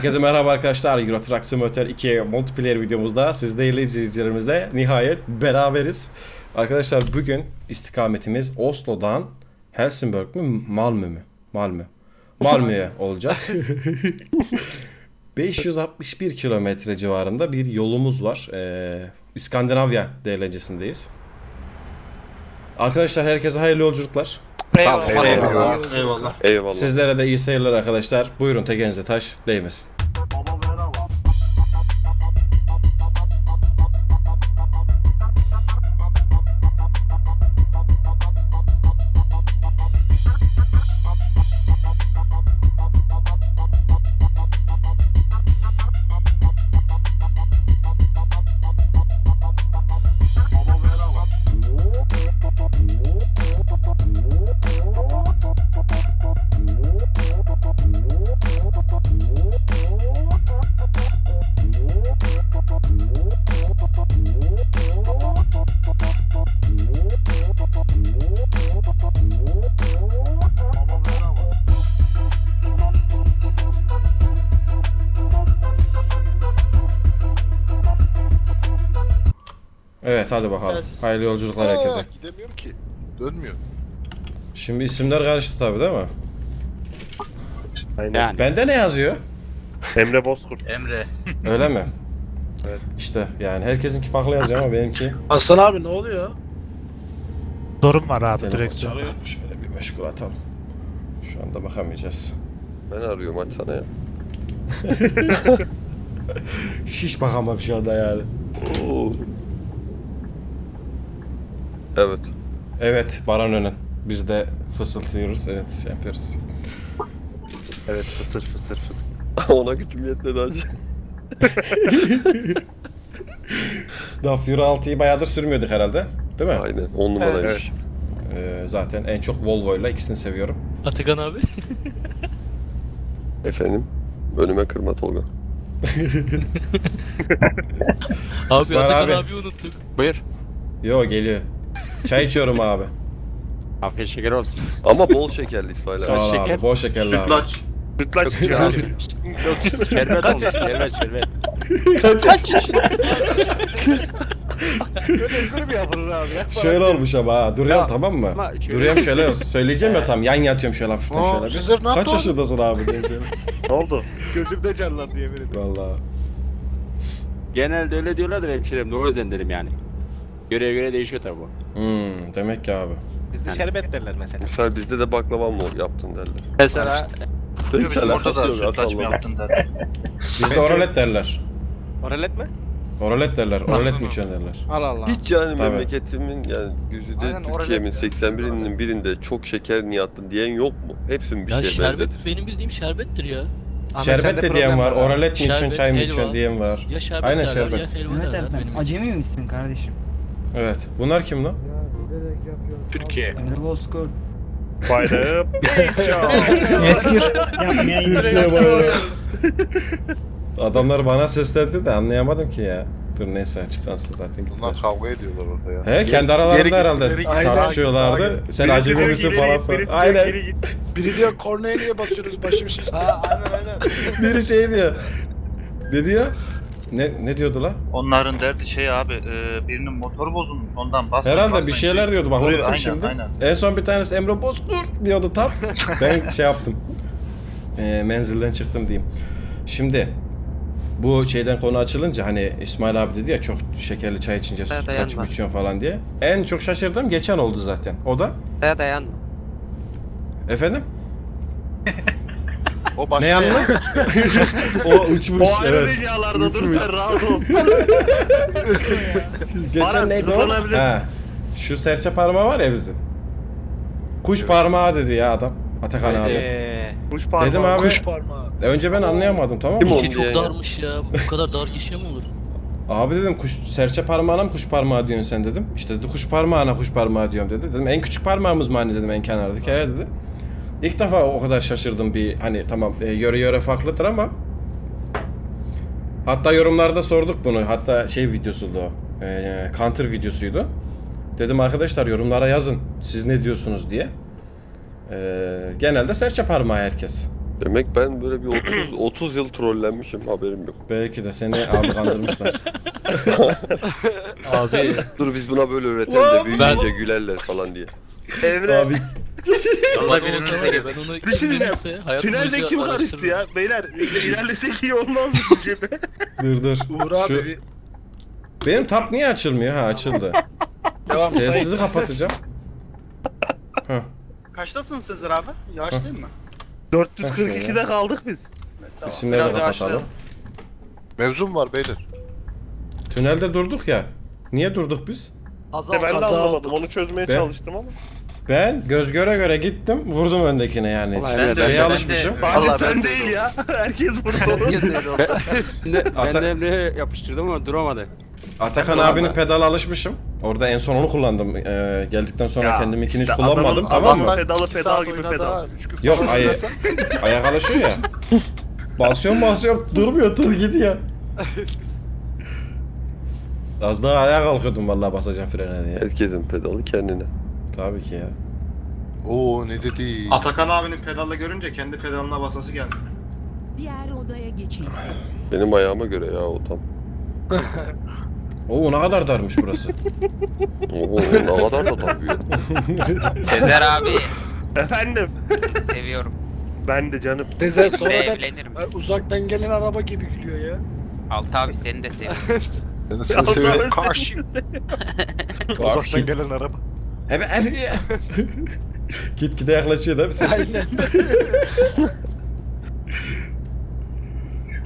Herkese merhaba arkadaşlar. Euro Truck Simulator 2 multiplayer videomuzda siz değerli izleyicilerimizle nihayet beraberiz. Arkadaşlar bugün istikametimiz Oslo'dan Helsingborg mü Malmö mü? Malmö. Malmö'ye olacak. 561 kilometre civarında bir yolumuz var. Ee, İskandinavya değerlencesindeyiz. Arkadaşlar herkese hayırlı yolculuklar. Eyvallah. Eyvallah. Eyvallah. Eyvallah. Sizlere de iyi seyirler arkadaşlar. Buyurun tekenize taş değmesin. Evet hadi bakalım. Evet. Hayırlı yolculuklar Aa, herkese. gidemiyorum ki. Dönmüyor. Şimdi isimler karıştı tabi değil mi? Aynen. Yani. Bende ne yazıyor? Emre Bozkurt. Emre. Öyle mi? Evet. İşte yani herkesinki farklı yazıyor ama benimki Aslan abi ne oluyor? Sorun var abi telefon direksiyon. çalıyor. Şöyle bir meşgul atalım. Şu anda bakamayacağız. Ben arıyorum açsana ya. Hiç bakamam şu anda yani. Evet. Evet Baran Önen. Biz de fısıltıyoruz. Evet şey yapıyoruz. Evet fısır fısır fısır. Ona gücüm yetmedi acı. DAF Euro 6'yı bayağıdır sürmüyorduk herhalde. Değil mi? Aynen 10 numaraymış. Ee, zaten en çok Volvo ile ikisini seviyorum. Atakan abi. Efendim. Önüme kırma Tolga. Abi İsmail Atakan abi. abi. unuttuk. Buyur. Yo geliyor. Çay içiyorum abi. Afiyet şeker olsun. Ama bol şekerli İsmail Sağ abi. ol şeker. abi. Bol şekerli abi. Sütlaç. Sütlaç Yok şerbet olmuş. Şerbet şerbet. Şöyle olmuş ama ha. Duruyorum Ya, tamam mı? ama şöyle- Duruyorum şöyle söyleyeceğim ya tam yan yatıyorum şöyle hafiften Aa, şöyle. bir. Ne Kaç yaptı yaşındasın abi diye şöyle. Ne oldu? Gözümde canlandı yemin ederim. Valla. Genelde öyle diyorlar da hemşirem o yüzden dedim yani. Göreye göre değişiyor tabi bu. Hmm, demek ki abi. Bizde şerbet derler mesela. Misal bizde de baklava mı yaptın derler. Mesela Hiç alakası yok aslında. Bizde oralet derler. Oralet mi? Oralet derler. Oralet mi içiyorsun derler. Allah Allah. Hiç yani Tabii. memleketimin yani güzide Aynen, Türkiye'min oralet. 81'inin birinde çok şeker niye attın diyen yok mu? Hepsinin bir Ya şerbet benzetir. benim bildiğim şerbettir ya. Ahmet, Şerbet de diyen var. Oralet mi içiyorsun, çay mı içiyorsun diyen var. Ya şerbet Aynen derler şerbet. ya helva Mehmet derler acemi misin kardeşim? Evet. Bunlar kim lan? Türkiye. Bozkurt. Bayram. Eskir. Türkiye bayağı. Adamlar bana seslendi de anlayamadım ki ya. Dur neyse açıklansın zaten gittiler. Bunlar kavga ediyorlar orada ya. He kendi aralarında Geri- herhalde geri- tartışıyorlardı. Sen acemi misin falan falan. Aynen. Biri diyor kornaya niye basıyoruz başım şişti. Ha aynen aynen. Biri şey diyor. Ne diyor? Ne ne diyordu? Onların derdi şey abi, e, birinin motoru bozulmuş ondan basmayın. Herhalde bir şeyler diyor. diyordu bak unuttum aynen, şimdi. Aynen. En son bir tanesi Emre Bozkurt diyordu tam. ben şey yaptım. Ee, menzilden çıktım diyeyim. Şimdi bu şeyden konu açılınca hani İsmail abi dedi ya çok şekerli çay içince Evet, kaçıp dayanma. içiyorsun falan diye. En çok şaşırdığım geçen oldu zaten. O da Daya dayan. efendim O başka ne yanlı? o uçmuş evet. dünyalarda dur sen, rahat ol. Geçen neydi o? He. Şu serçe parmağı var ya bizim. Kuş parmağı dedi ya adam. Atakan abi. Eee. Kuş Dedim abi. Kuş parmağı. Önce ben anlayamadım tamam mı? Kim o? İşte çok darmış ya. Bu kadar dar gişe mi olur? Abi dedim kuş serçe parmağına mı kuş parmağı diyorsun sen dedim. İşte dedi kuş parmağına kuş parmağı diyorum dedi. Dedim en küçük parmağımız mı hani dedim en kenardaki. Evet dedi. İlk defa o kadar şaşırdım bir hani tamam e, yöre yöre farklıdır ama hatta yorumlarda sorduk bunu. Hatta şey videosuydu o. E, counter videosuydu. Dedim arkadaşlar yorumlara yazın. Siz ne diyorsunuz diye. E, genelde serçe parmağı herkes. Demek ben böyle bir 30 30 yıl trollenmişim haberim yok. Belki de seni abi kandırmışlar. Abi Dur biz buna böyle öğretelim de büyüyünce gülerler falan diye. Emre abi Allah birinize gibi. Ben onu Bir şey diyeceğim. bilirse hayat tünelde kim karıştı ya? Beyler ilerlesek iyi olmaz mı bu cebe? dur dur. Uğur abi Şu- Benim tap niye açılmıyor? Ha açıldı. devam Sayın. Telsizi kapatacağım. Heh. Kaçtasın Sezer abi? Yavaşlayayım mı? 442'de kaldık biz. Tamam. İsimleri de Biraz yavaşlayalım. Mevzum var beyler. Tünelde durduk ya. Niye durduk biz? Azal. ben de kaza anlamadım. Onu çözmeye Ben- çalıştım ama. Ben göz göre göre gittim vurdum öndekine yani. Ulan Şeye evet, ben de- alışmışım. Bence Vallahi sen ben de değil ya. Herkes burada Herkes öyle oldu. Ben de, ben Ata- de Emre'ye yapıştırdım ama duramadı. Atakan Tamam abinin ben. pedala alışmışım. Orada en son onu kullandım. Ee, geldikten sonra Ya, kendimi ikini hiç işte kullanmadım adamın- tamam mı? Pedalı İki pedal saat gibi oynadı pedal. ha, üç gün Yok falan ay oynasa. ayak alışıyor ya. basıyorum basıyorum durmuyor tır gidiyor. Az daha ayağa kalkıyordum vallahi basacağım frene diye. Herkesin pedalı kendine. Tabii ki ya. Oo ne dedi? Atakan abinin pedalla görünce kendi pedalına basası geldi. Diğer odaya geçin. Benim ayağıma göre ya o tam. Oo ne kadar darmış burası. Oo ne kadar da tabii ya. Sezer abi Efendim. seviyorum. Ben de canım. Sezer Sonra sonradan evlenir e, misin? uzaktan gelen araba gibi gülüyor ya. Altı abi seni de seviyorum. Ben seni seviyorum. Karşı. Uzaktan gelen araba. Evet evet. Git gide yaklaşıyor mi sen? Aynen.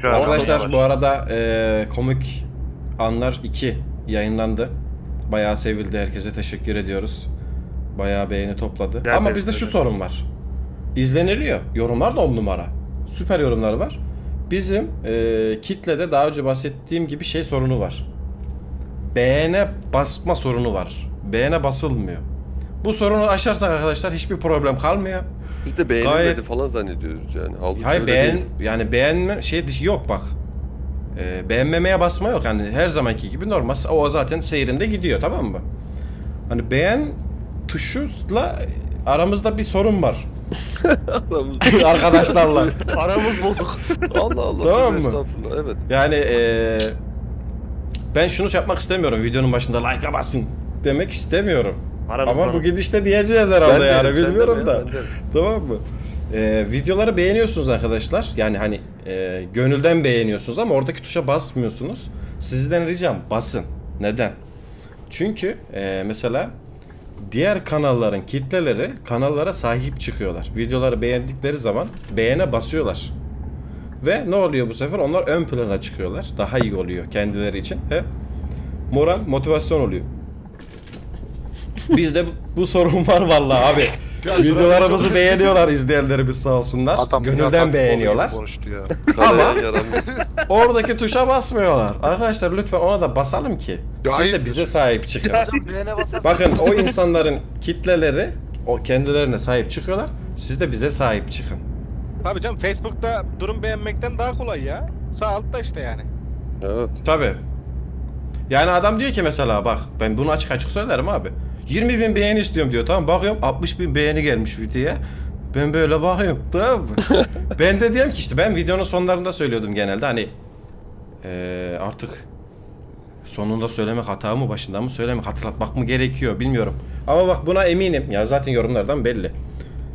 Arkadaşlar bu arada e, Komik Anlar 2 yayınlandı. Bayağı sevildi. Herkese teşekkür ediyoruz. Bayağı beğeni topladı. Evet, Ama bizde şu sorun var. İzleniliyor. Yorumlar da on numara. Süper yorumlar var. Bizim e, kitlede daha önce bahsettiğim gibi şey sorunu var. Beğene basma sorunu var. Beğene basılmıyor. Bu sorunu aşarsak arkadaşlar hiçbir problem kalmıyor. Biz de beğenilmedi Gayet- falan zannediyoruz yani. Halbuki Hayır beğen değil. yani beğenme şey yok bak. Ee, beğenmemeye basma yok yani her zamanki gibi normal o zaten seyrinde gidiyor tamam mı? Hani beğen tuşuyla aramızda bir sorun var arkadaşlarla. Aramız bozuk. Allah Allah. Tamam mı? Evet. Yani eee ben şunu şey yapmak istemiyorum videonun başında like'a basın demek istemiyorum. Aramız Ama bu gidişte diyeceğiz herhalde Ben yani derim, bilmiyorum da. ya. Tamam mı? Ee, videoları beğeniyorsunuz arkadaşlar. Yani hani e, gönülden beğeniyorsunuz ama oradaki tuşa basmıyorsunuz. Sizden ricam basın. Neden? Çünkü e, mesela diğer kanalların kitleleri kanallara sahip çıkıyorlar. Videoları beğendikleri zaman beğene basıyorlar. Ve ne oluyor bu sefer? Onlar ön plana çıkıyorlar. Daha iyi oluyor kendileri için. Ve moral, motivasyon oluyor. Bizde bu, bu sorun var vallahi abi. Videolarımızı beğeniyorlar izleyenlerimiz sağ olsunlar. Adam Gönülden beğeniyorlar. ya. Yaramız. Oradaki tuşa basmıyorlar. Arkadaşlar lütfen ona da basalım ki. Ya Siz de bize sahip çıkın. Bakın o insanların kitleleri o kendilerine sahip çıkıyorlar. Siz de bize sahip çıkın. Tabii canım Facebook'ta durum beğenmekten daha kolay ya. Sağ altta işte yani. Evet. Tabi. Yani adam diyor ki mesela bak ben bunu açık açık söylerim abi. 20 bin beğeni istiyorum diyor tamam bakıyorum 60 bin beğeni gelmiş videoya. Ben böyle bakıyorum tamam mı? ben de diyorum ki işte ben videonun sonlarında söylüyordum genelde hani eee, artık sonunda söylemek hata mı başında mı söylemek hatırlatmak mı gerekiyor bilmiyorum. Ama bak buna eminim ya zaten yorumlardan belli.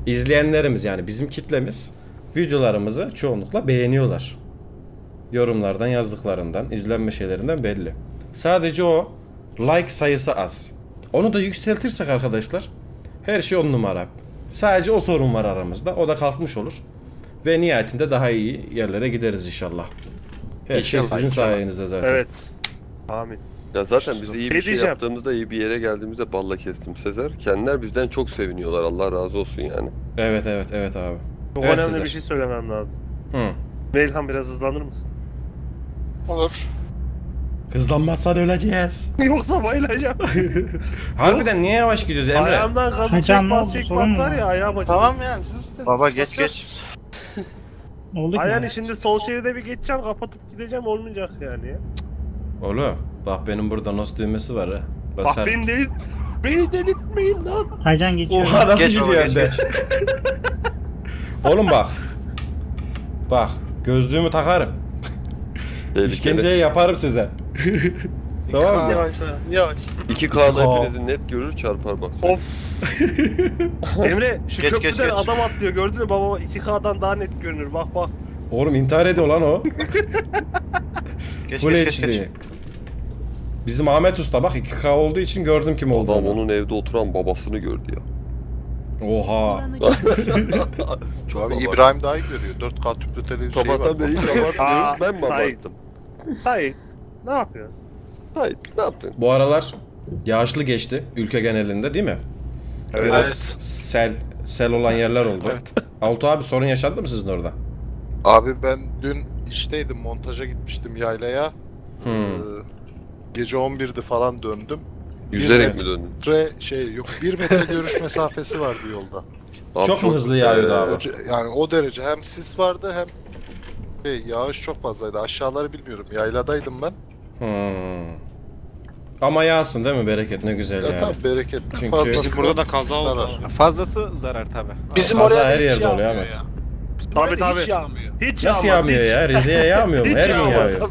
İzleyenlerimiz yani bizim kitlemiz videolarımızı çoğunlukla beğeniyorlar yorumlardan yazdıklarından, izlenme şeylerinden belli. Sadece o like sayısı az. Onu da yükseltirsek arkadaşlar her şey on numara. Sadece o sorun var aramızda. O da kalkmış olur. Ve nihayetinde daha iyi yerlere gideriz inşallah. Her şey İnşallah, sizin inşallah. sayenizde zaten. Evet. Amin. Ya zaten biz iyi Şey bir şey diyeceğim. yaptığımızda iyi bir yere geldiğimizde balla kestim Sezer. Kendiler bizden çok seviniyorlar Allah razı olsun yani. Evet evet evet abi. Çok Evet, önemli Sezer. bir şey söylemem lazım. Hı. Melhan biraz hızlanır mısın? Olur. Hızlanmazsan öleceğiz. Yoksa bayılacağım. Harbiden niye yavaş gidiyoruz Emre? Ayağımdan gazı çekmez çekmez var ya ayağım. Tamam yani siz istediniz. Baba, geç, basıyoruz. Oldu ki. Ayağını şimdi sol şeride bir geçeceğim kapatıp gideceğim olmayacak yani. Oğlum bak benim burada nos düğmesi var ha. Bak Basar. beni değil. Beni delirtmeyin lan. Aycan geçiyor. Oha nasıl Geç gidiyor geç, geç. Oğlum bak. Bak gözlüğümü takarım. Tehlikeli. İşkenceyi yaparım size. tamam mı? Yavaş yavaş. 2K'da Aa. hepinizi net görür çarpar bak. Of. Emre şu Geç, geç, köprüden geç. adam atlıyor gördün mü baba 2K'dan daha net görünür bak bak. Oğlum intihar ediyor lan o. Geç Full geç geç geç. HD. Bizim Ahmet Usta bak 2K olduğu için gördüm kim Adam olduğunu. onun evde oturan babasını gördü ya. Oha. Abi İbrahim daha iyi görüyor. 4K tüplü televizyon şey Sabahtan var. beri hiç Aa, abartmıyoruz. Ben mi hayır. abarttım? Hayır. Ne yapıyorsun? Hayır. Ne yaptın? Bu aralar yağışlı geçti ülke genelinde değil mi? Biraz sel sel olan yerler oldu. Altu abi sorun yaşandı mı sizin orada? Abi ben dün işteydim. Montaja gitmiştim yaylaya. Hmm. Ee, gece 11'di falan döndüm. Yüzerek mi döndün? Metre şey yok 1 metre görüş mesafesi vardı yolda. Abi Çok mu hızlı yağıyordu abi? Yani o derece hem sis vardı hem şey, yağış çok fazlaydı. Aşağıları bilmiyorum. Yayladaydım ben. Hmm. Ama yağsın değil mi bereket ne güzel Ya yani. tabii bereketli. Çünkü- Fazlası Bizim burada da kaza oldu. zarar. Fazlası zarar tabi. Bizim Kaza oraya her hiç yerde oluyor Ahmet. da tabii. Hiç yağmıyor. Hiç Nasıl yağmıyor hiç. ya? Rize'ye yağmıyor mu? Hiç Her gün yağıyor.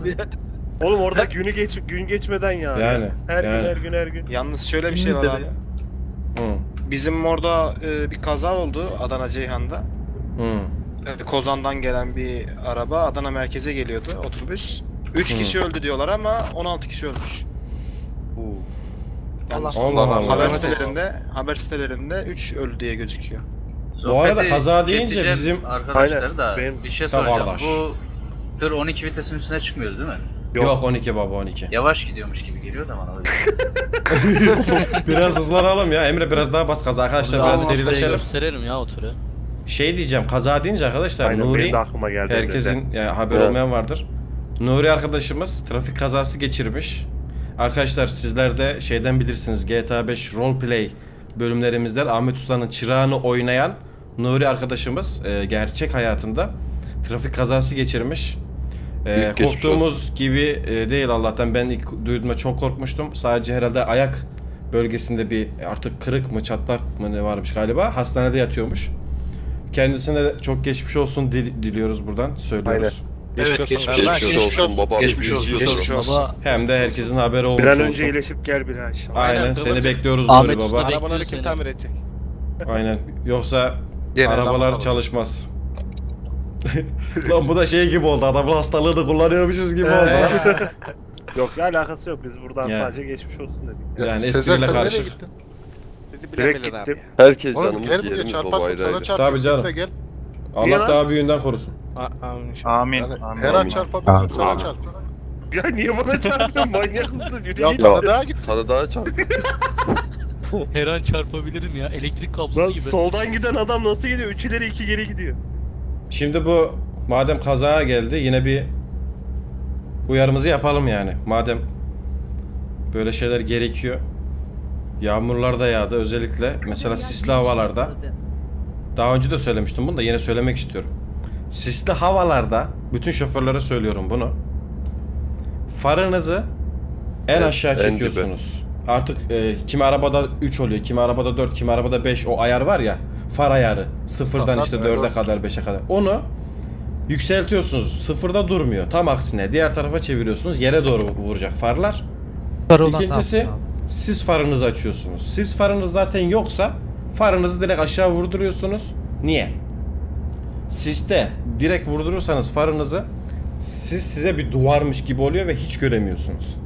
Oğlum orada günü geç gün geçmeden yağıyor. Yani, Her yani. gün her gün her gün. Yalnız şöyle bir şey var abi. Hı. Bizim orada e, bir kaza oldu Adana Ceyhan'da. Hı. E, Kozan'dan gelen bir araba Adana merkeze geliyordu otobüs. 3 Hı. kişi öldü diyorlar ama 16 kişi ölmüş. Yalnız Allah Allah. haber Evet. sitelerinde haber sitelerinde 3 ölü diye gözüküyor. Bu arada kaza deyince Keseceğim bizim arkadaşlar Aynen, da benim- bir şey soracağım. kardeş. Bu tır 12 vitesin üstüne çıkmıyordu değil mi? Yok. Yok. 12 baba 12. Yavaş gidiyormuş gibi geliyor da bana öyle. biraz hızlanalım ya. Emre biraz daha bas kaza arkadaşlar biraz serileşelim. gösterelim ya o turu. Şey diyeceğim kaza deyince arkadaşlar Aynen benim Nuri de aklıma geldi. herkesin yani haber Evet. olmayan vardır. Nuri arkadaşımız trafik kazası geçirmiş. Arkadaşlar sizler de şeyden bilirsiniz GTA 5 roleplay bölümlerimizden Ahmet Usta'nın çırağını oynayan Nuri arkadaşımız e, gerçek hayatında trafik kazası geçirmiş. E, Büyük geçmiş korktuğumuz gibi e, değil Allah'tan ben ilk duyduğumda çok korkmuştum. Sadece herhalde ayak bölgesinde bir artık kırık mı çatlak mı ne varmış galiba hastanede yatıyormuş. Kendisine de çok geçmiş olsun dil- diliyoruz buradan söylüyoruz. Geçmiş olsun. geçmiş olsun baba. Geçmiş olsun. Geçmiş olsun. Baba Hem de herkesin haberi olmuş Bir an olsun. önce iyileşip gel bir an inşallah. Aynen, Aynen, seni babacığım. bekliyoruz Ahmet Usta baba. Arabaları kim seni. tamir edecek? Aynen. Yoksa Genel arabalar anlamadım. çalışmaz. Lan bu da şey gibi oldu. Adamın hastalığını kullanıyormuşuz gibi oldu. Yok ya alakası yok. Biz buradan Ya. sadece geçmiş olsun dedik. Yani Sezer espriyle sen nereye karışık. gittin? Bizi Direkt gittim. Herkes Oğlum canımız gel buraya ciğerimiz baba çarparsın ayrı sana ayrı. çarpayım. Tabii canım. gitme, Gel. Niye Allah lan? daha büyüğünden korusun. Amin. Yani amin. her an çarpabilirim sana çarp. Ya niye bana çarpıyorsun manyak mısın? Yürü Ya git. bana daha git. Sana daha çarp. Her an çarpabilirim ya. Elektrik kablosu Lan gibi. soldan giden adam nasıl gidiyor? Üç ileri iki geri gidiyor. Şimdi bu madem kaza geldi yine bir uyarımızı yapalım yani. Madem böyle şeyler gerekiyor. Yağmurlar da yağdı özellikle mesela sisli havalarda. Daha önce de söylemiştim bunu da yine söylemek istiyorum. Sisli havalarda bütün şoförlere söylüyorum bunu. Farınızı en Evet, aşağı en dibe. çekiyorsunuz. Artık e, kimi arabada 3 oluyor, kimi arabada 4, kimi arabada 5 o ayar var ya. Far ayarı. Sıfırdan Tamam, işte evet, 4'e doğru. kadar 5'e kadar. Onu yükseltiyorsunuz. Sıfırda durmuyor. Tam aksine diğer tarafa çeviriyorsunuz. Yere doğru vuracak farlar. İkincisi sis farınızı açıyorsunuz. Sis farınız zaten yoksa farınızı direkt aşağı vurduruyorsunuz. Niye? Siste direkt vurdurursanız farınızı siz size bir duvarmış gibi oluyor ve hiç göremiyorsunuz.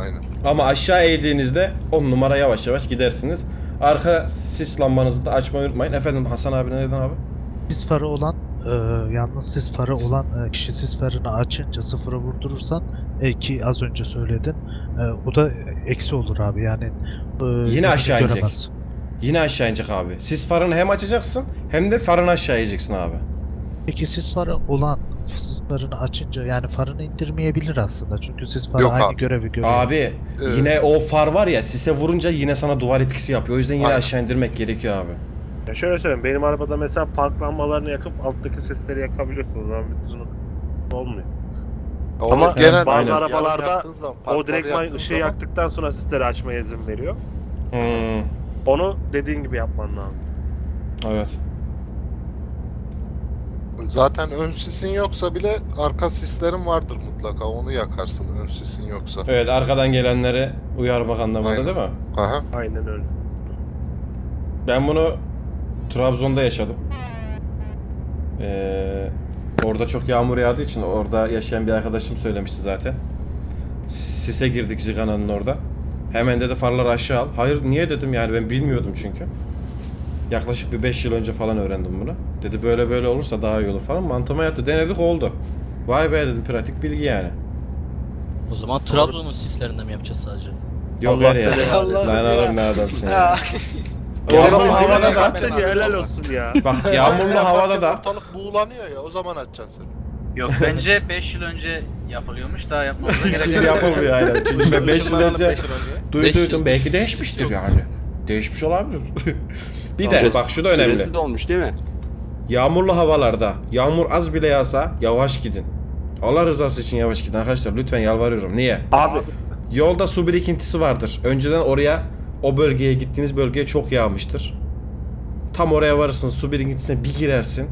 Aynen. Ama aşağı eğdiğinizde 10 numara yavaş yavaş gidersiniz. Arka sis lambanızı da açmayı unutmayın. Efendim Hasan abi neden abi? Sis farı olan e, yalnız sis farı olan e, kişi sis farını açınca sıfıra vurdurursan e, ki az önce söyledin e, o da eksi olur abi yani e, önünü aşağı inecek. göremez. Yine aşağı inecek abi. Sis farını hem açacaksın hem de farını aşağı ineceksin abi. Peki sis farı olan sis farını açınca yani farını indirmeyebilir aslında çünkü sis farı Yok aynı abi. görevi görüyor. Abi yine o far var ya sise vurunca yine sana duvar etkisi yapıyor. O yüzden yine Aynen. aşağı indirmek gerekiyor abi. Ya şöyle söyleyeyim benim arabada mesela park lambalarını yakıp alttaki sesleri yakabiliyorsun. O zaman bir sınırlık olmuyor. Ama Ama genel bazı aynen. arabalarda zaman, O direktman ışığı zaman- yaktıktan sonra sisleri açmaya izin veriyor. Hmm, Onu dediğin gibi yapman lazım. evet. Zaten ön sisin yoksa bile arka sislerin vardır mutlaka. Onu yakarsın ön sisin yoksa. Evet arkadan gelenleri uyarmak anlamında Aynen. değil mi? Aha. Aynen öyle. Ben bunu Trabzon'da yaşadım. Ee, orada çok yağmur yağdığı için orada yaşayan bir arkadaşım söylemişti zaten. Sise girdik Zigana'nın orada. Hemen dedi farları aşağı al. Hayır niye dedim yani ben bilmiyordum çünkü. Yaklaşık bir 5 yıl önce falan öğrendim bunu. Dedi böyle böyle olursa daha iyi olur falan. Mantığıma yattı. Denedik oldu. Vay be dedim pratik bilgi yani. O zaman Trabzon'un sislerinde mi yapacağız sadece? Yok seni Allah Lan Allah. oğlum ne adamsın ya. Ya. Yağmurlu havada da ya, helal olsun ya. bak yağmurlu havada da Ortalık buğulanıyor ya o zaman açacaksın. Yok bence 5 yıl önce yapılıyormuş daha yapmamıza gerek Şimdi yok. yapılmıyor aynen. Çünkü ben 5 yıl önce duyduydum. Belki değişmiştir yani. Değişmiş olabilir. bir de bak şu da önemli. Süresi de olmuş değil mi? Yağmurlu havalarda yağmur az bile yağsa yavaş gidin. Allah rızası için yavaş gidin arkadaşlar. Lütfen yalvarıyorum. Niye? Abi Yolda su birikintisi vardır. Önceden oraya o bölgeye gittiğiniz bölgeye çok yağmıştır. Tam oraya varırsın su birikintisine bir girersin.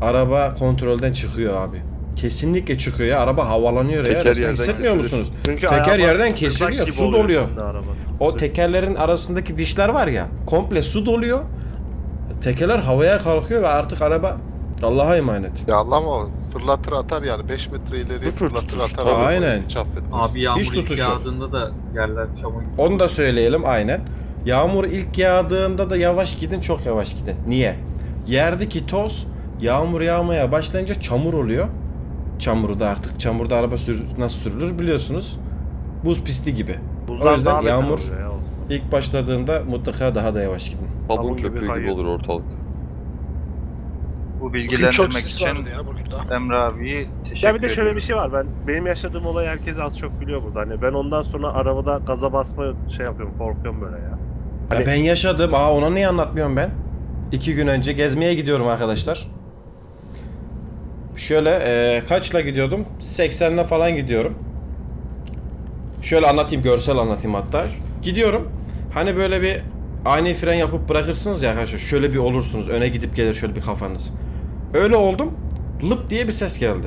Araba kontrolden çıkıyor abi. Kesinlikle çıkıyor ya. Araba havalanıyor ya. Teker Resmen yerden hissetmiyor kesilir. musunuz? çünkü Teker yerden kesiliyor. gibi Su oluyor doluyor. şimdi araba. O tekerlerin arasındaki dişler var ya. Komple su doluyor. Tekerler havaya kalkıyor ve artık araba Allah'a emanet. Ya Allah ama fırlatır atar yani 5 metre ileri Sıfır fırlatır tutuş, atar. arabayı, Aynen. Hiç affetmez. Abi yağmur Hiç ilk tutuşu. yağdığında da yerler çamur gibi. Onu da söyleyelim aynen. Yağmur ilk yağdığında da yavaş gidin, çok yavaş gidin. Niye? Yerdeki toz yağmur yağmaya başlayınca çamur oluyor. Çamuru da artık çamurda araba sür nasıl sürülür biliyorsunuz. Buz pisti gibi. Buzdan o yüzden yağmur ya. ilk başladığında mutlaka daha da yavaş gidin. Gibi köpüğü gibi olur ortalık. Bu bilgilendirmek için ya. Emre abiyi teşekkür Ya bir de şöyle ediyorum. bir şey var. Ben benim yaşadığım olay herkes az çok biliyor burada. Hani ben ondan sonra arabada gaza basma şey yapıyorum, korkuyorum böyle ya. Ya Hani- ben yaşadım. Aa ona niye anlatmıyorum ben? İki gün önce gezmeye gidiyorum arkadaşlar. Şöyle e, kaçla gidiyordum? 80'le falan gidiyorum. Şöyle anlatayım, görsel anlatayım hatta. Gidiyorum. Hani böyle bir ani fren yapıp bırakırsınız ya arkadaşlar. Şöyle bir olursunuz. Öne gidip gelir şöyle bir kafanız. Öyle oldum. Lıp diye bir ses geldi.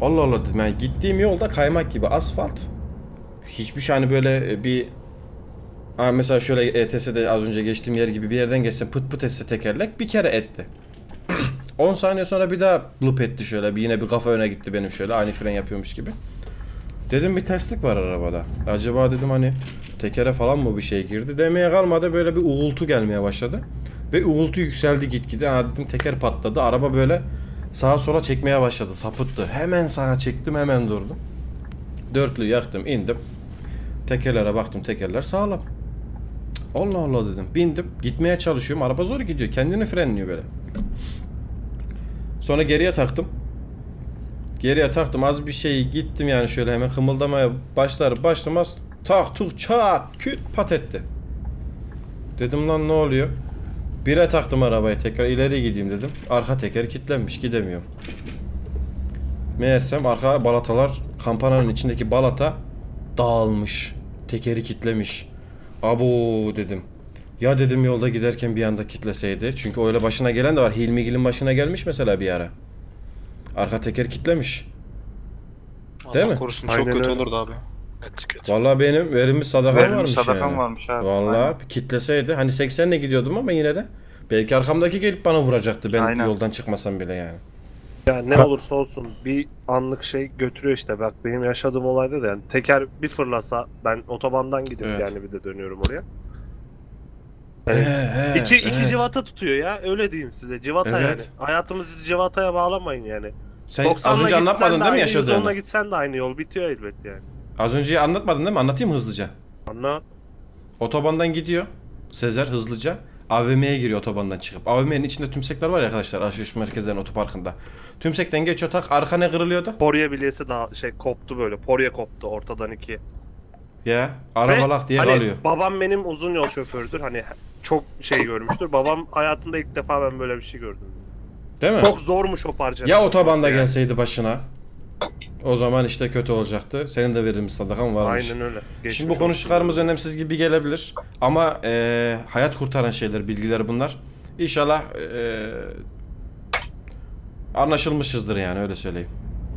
Allah Allah dedim. Yani gittiğim yolda kaymak gibi asfalt. Hiçbir şey hani böyle e, bir mesela şöyle ETS'de az önce geçtiğim yer gibi bir yerden geçsem pıt pıt etse tekerlek bir kere etti. 10 saniye sonra bir daha lıp etti şöyle. Bir yine bir kafa öne gitti benim şöyle ani fren yapıyormuş gibi. Dedim bir terslik var arabada. Acaba dedim hani tekere falan mı bir şey girdi demeye kalmadı böyle bir uğultu gelmeye başladı. Ve uğultu yükseldi gitgide. Ha dedim teker patladı. Araba böyle sağa sola çekmeye başladı. Sapıttı. Hemen sağa çektim hemen durdum. Dörtlü yaktım indim. Tekerlere baktım tekerler sağlam. Allah Allah dedim. Bindim. Gitmeye çalışıyorum. Araba zor gidiyor. Kendini frenliyor böyle. Sonra geriye taktım. Geriye taktım. Az bir şey gittim yani şöyle hemen kımıldamaya başlar başlamaz. Tak tuk çat küt pat etti. Dedim lan ne oluyor? Bire taktım arabayı tekrar ileri gideyim dedim. Arka teker kilitlenmiş gidemiyorum. Meğersem arka balatalar kampananın içindeki balata dağılmış. Tekeri kitlemiş. Abo dedim. Ya dedim yolda giderken bir anda kitleseydi. Çünkü öyle başına gelen de var. Hilmigil'in başına gelmiş mesela bir ara. Arka teker kitlemiş. Değil Allah mi? korusun Aynen çok kötü öyle. olurdu abi. Evet, kötü. Vallahi benim verilmiş sadakam Verilmiş varmış sadakam yani. varmış abi. Vallahi Aynen. bir kitleseydi. Hani 80'le gidiyordum ama yine de. Belki arkamdaki gelip bana vuracaktı. Ben Aynen. yoldan çıkmasam bile yani. Ya ne olursa olsun bir anlık şey götürüyor işte. Bak benim yaşadığım olayda da yani teker bir fırlasa ben otobandan gidiyorum Evet. yani bir de dönüyorum oraya. Evet. he, iki, iki evet. civata tutuyor ya öyle diyeyim size civata Evet. yani. Hayatımızı civataya bağlamayın yani. Sen 90'la az önce anlatmadın de değil mi yaşadığını? 110'la gitsen de aynı yol bitiyor elbet yani. Az önce anlatmadın değil mi? Anlatayım mı hızlıca? Anla. Otobandan gidiyor. Sezer hızlıca. AVM'ye giriyor otobandan çıkıp. AVM'nin içinde tümsekler var ya arkadaşlar alışveriş merkezlerinin otoparkında. Tümsekten geçiyor tak arka ne kırılıyordu? Porya bilyesi daha şey koptu böyle. Porya koptu ortadan iki. Ya araba lak diye hani kalıyor. babam benim uzun yol şofördür. Hani çok şey görmüştür. Babam hayatında ilk defa ben böyle bir şey gördüm. Değil mi? Çok zormuş o parça. Ya otobanda yani. gelseydi başına. O zaman işte kötü olacaktı. Senin de verilmiş sadakan varmış. Aynen öyle. Geçmiş Şimdi bu olsun. konuştuklarımız önemsiz gibi gelebilir. Ama eee, hayat kurtaran şeyler, bilgiler bunlar. İnşallah eee, Anlaşılmışızdır yani öyle söyleyeyim.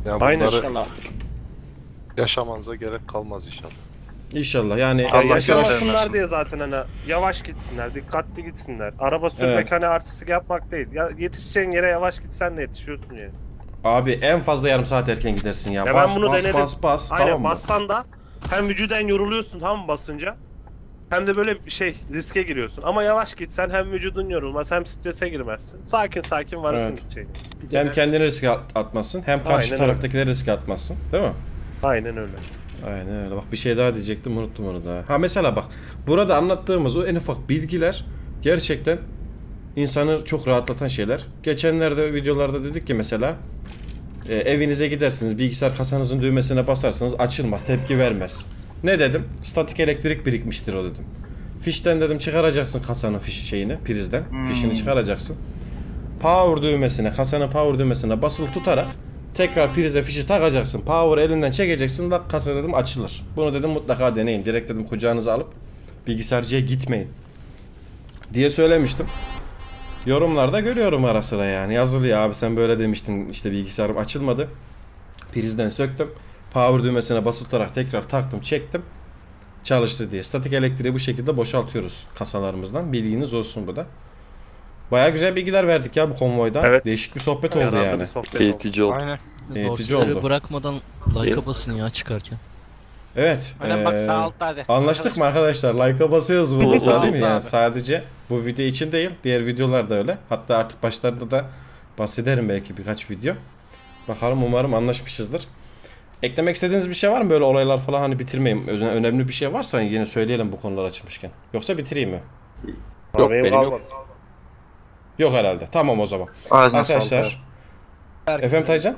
Ya Aynen. bunları yaşamanıza gerek kalmaz inşallah. İnşallah yani Allah yavaş yavaş diye zaten hani yavaş gitsinler, dikkatli gitsinler. Araba sürmek Evet. hani artistik yapmak değil. Ya yetişeceğin yere yavaş gitsen de yetişiyorsun yani. abi en fazla yarım saat erken gidersin ya. Ya bas, ben bunu bas, denedim. bas bas Aynen tamam mı? bassan da hem vücuden yoruluyorsun mı basınca hem de böyle şey riske giriyorsun. Ama yavaş gitsen hem vücudun yorulmaz hem strese girmezsin. Sakin sakin varırsın Evet. gideceğine. Hem kendini riske at- atmazsın hem karşı Aynen taraftakileri riske atmazsın değil mi? Aynen öyle. Aynen öyle. Bak bir şey daha diyecektim unuttum onu da. Ha mesela bak burada anlattığımız o en ufak bilgiler gerçekten insanı çok rahatlatan şeyler. Geçenlerde videolarda dedik ki mesela e, evinize gidersiniz bilgisayar kasanızın düğmesine basarsanız açılmaz tepki vermez. Ne dedim? Statik elektrik birikmiştir o dedim. Fişten dedim çıkaracaksın kasanın fiş şeyini prizden. Fişini çıkaracaksın. Power düğmesine, kasanın power düğmesine basılı tutarak tekrar prize fişi takacaksın. Power elinden çekeceksin. Bak kasa dedim açılır. Bunu dedim mutlaka deneyin. Direkt dedim kucağınıza alıp bilgisayarcıya gitmeyin. Diye söylemiştim. Yorumlarda görüyorum ara sıra yani. Yazılıyor abi sen böyle demiştin işte bilgisayarım açılmadı. Prizden söktüm. Power düğmesine basılı tutarak tekrar taktım çektim. Çalıştı diye. Statik elektriği bu şekilde boşaltıyoruz kasalarımızdan. Bilginiz olsun bu da. Baya güzel bilgiler verdik ya bu konvoydan. Evet. Değişik bir sohbet oldu Yararlı yani. bir sohbet oldu. Eğitici oldu. Aynen. Eğitici Dostları oldu. bırakmadan like'a basın ya çıkarken. Evet. Aynen bak eee, sağ altta hadi. Anlaştık mı arkadaşlar? Like'a basıyoruz burada Sağ değil mi? altta Yani abi. sadece bu video için değil, diğer videolar da öyle. Hatta artık başlarında da bahsederim belki birkaç video. Bakalım umarım anlaşmışızdır. Eklemek istediğiniz bir şey var mı? Böyle olaylar falan hani bitirmeyeyim. Öne- Önemli bir şey varsa yine söyleyelim bu konular açılmışken. Yoksa bitireyim mi? Yok, benim yok. Yok herhalde. Tamam o zaman. Ağzına Arkadaşlar. Efendim Taycan?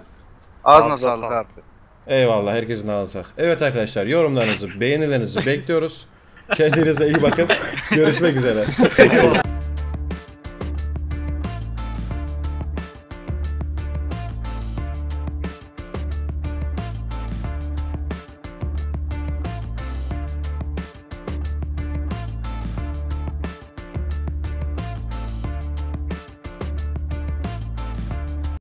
Ağzına sağlık sağlık. abi. Eyvallah herkesin ağzına sağlık. Evet arkadaşlar yorumlarınızı, beğenilerinizi bekliyoruz. Kendinize iyi bakın. Görüşmek üzere.